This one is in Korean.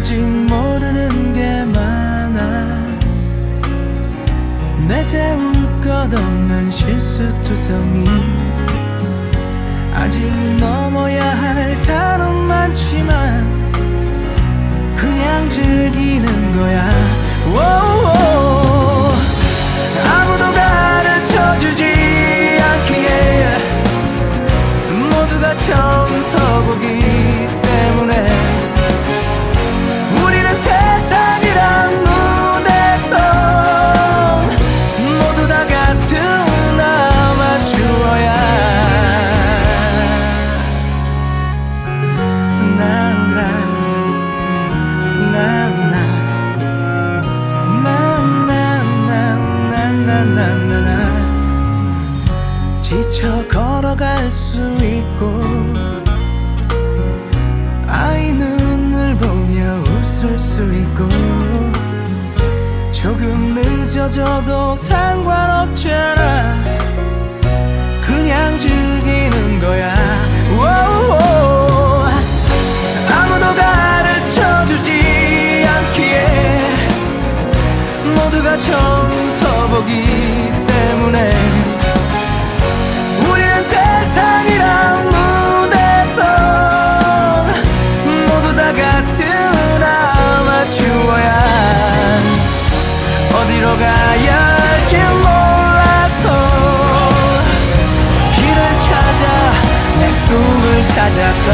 아직 모르는 게 많아. 내세울 것 없는 실수투성이 아직 넘어야 할 산은 많지만 그냥 즐기는 거야 나나나 지쳐 걸어갈 수 있고 아이 눈을 보며 웃을 수 있고 조금 늦어져도 상관없잖아. 처음 서보기 때문에 우리는 세상이란 무대에서 모두 다 같은 아마추어야 어디로 가야 할지 몰라서 길을 찾아 내 꿈을 찾아서